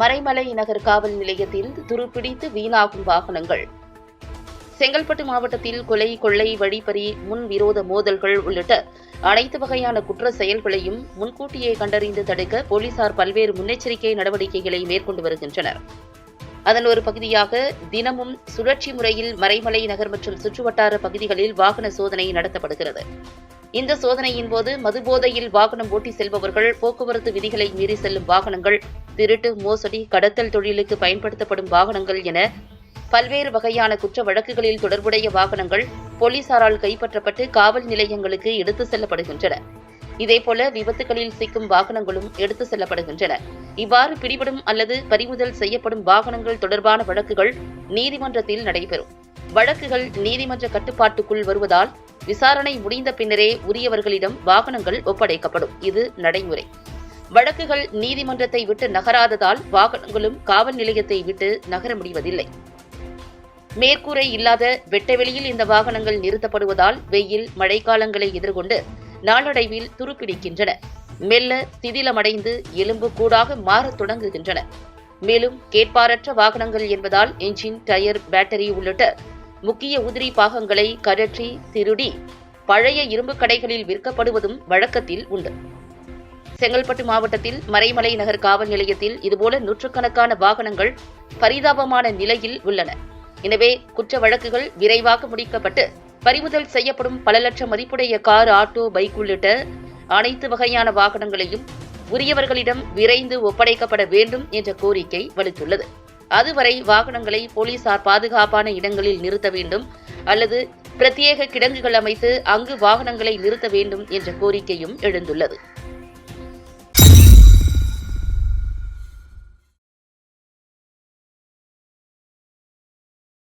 மறைமலை நகர் காவல் நிலையத்தில் துருப்பிடித்து வீணாகும் வாகனங்கள். செங்கல்பட்டு மாவட்டத்தில் கொலை கொள்ளை வழிப்பறி முன்விரோத மோதல்கள் உள்ளிட்ட அனைத்து வகையான குற்ற செயல்களையும் முன்கூட்டியே கண்டறிந்து தடுக்க போலீசார் பல்வேறு முன்னெச்சரிக்கை நடவடிக்கைகளை மேற்கொண்டு வருகின்றனர். அதன் ஒரு பகுதியாக தினமும் சுழற்சி முறையில் மறைமலை நகர் மற்றும் சுற்றுவட்டார பகுதிகளில் வாகன சோதனை நடத்தப்படுகிறது. இந்த சோதனையின் போது மதுபோதையில் வாகனம் ஓட்டி செல்பவர்கள் போக்குவரத்து விதிகளை மீறி செல்லும் வாகனங்கள் திருட்டு மோசடி கடத்தல் தொழிலுக்கு பயன்படுத்தப்படும் வாகனங்கள் என பல்வேறு வகையான குற்ற வழக்குகளில் தொடர்புடைய வாகனங்கள் போலீசாரால் கைப்பற்றப்பட்டு காவல் நிலையங்களுக்கு எடுத்து செல்லப்படுகின்றன. இதேபோல விபத்துகளில் சிக்கும் வாகனங்களும் எடுத்து செல்லப்படுகின்றன. இவ்வாறு பிடிபடும் அல்லது பறிமுதல் செய்யப்படும் வாகனங்கள் தொடர்பான வழக்குகள் நீதிமன்றத்தில் நடைபெறும். வழக்குகள் நீதிமன்ற கட்டுப்பாட்டுக்குள் வருவதால் விசாரணை முடிந்த பின்னரே உரியவர்களிடம் வாகனங்கள் ஒப்படைக்கப்படும். இது நடைமுறை. வழக்குகள் நீதிமன்றத்தை விட்டு நகராததால் வாகனங்களும் காவல் நிலையத்தை விட்டு நகர முடிவதில்லை. மேற்கூரை இல்லாத வெட்டவெளியில் இந்த வாகனங்கள் நிறுத்தப்படுவதால் வெயில் மழைக்காலங்களை எதிர்கொண்டு நாளடைவில் துருப்பிடிக்கின்றன. மெல்ல சிதிலமடைந்து எலும்பு கூடாக மாறத் தொடங்குகின்றன. மேலும் கேட்பாரற்ற வாகனங்கள் என்பதால் என்ஜின் டயர் பேட்டரி உள்ளிட்ட முக்கிய உதிரி பாகங்களை கழற்றி திருடி பழைய இரும்பு கடைகளில் விற்கப்படுவதும் வழக்கத்தில் உண்டு. செங்கல்பட்டு மாவட்டத்தில் மறைமலை நகர் காவல் நிலையத்தில் இதுபோல நூற்றுக்கணக்கான வாகனங்கள் பரிதாபமான நிலையில் உள்ளன. எனவே குற்ற வழக்குகள் விரைவாக முடிக்கப்பட்டு பறிமுதல் செய்யப்படும் பல லட்சம் மதிப்புடைய கார் ஆட்டோ பைக் உள்ளிட்ட அனைத்து வகையான வாகனங்களையும் உரியவர்களிடம் விரைந்து ஒப்படைக்கப்பட வேண்டும் என்ற கோரிக்கை வலுத்துள்ளது. அதுவரை வாகனங்களை போலீசார் பாதுகாப்பான இடங்களில் நிறுத்த வேண்டும் அல்லது பிரத்யேக கிடங்குகள் அமைத்து அங்கு வாகனங்களை நிறுத்த வேண்டும் என்ற கோரிக்கையும் எழுந்துள்ளது.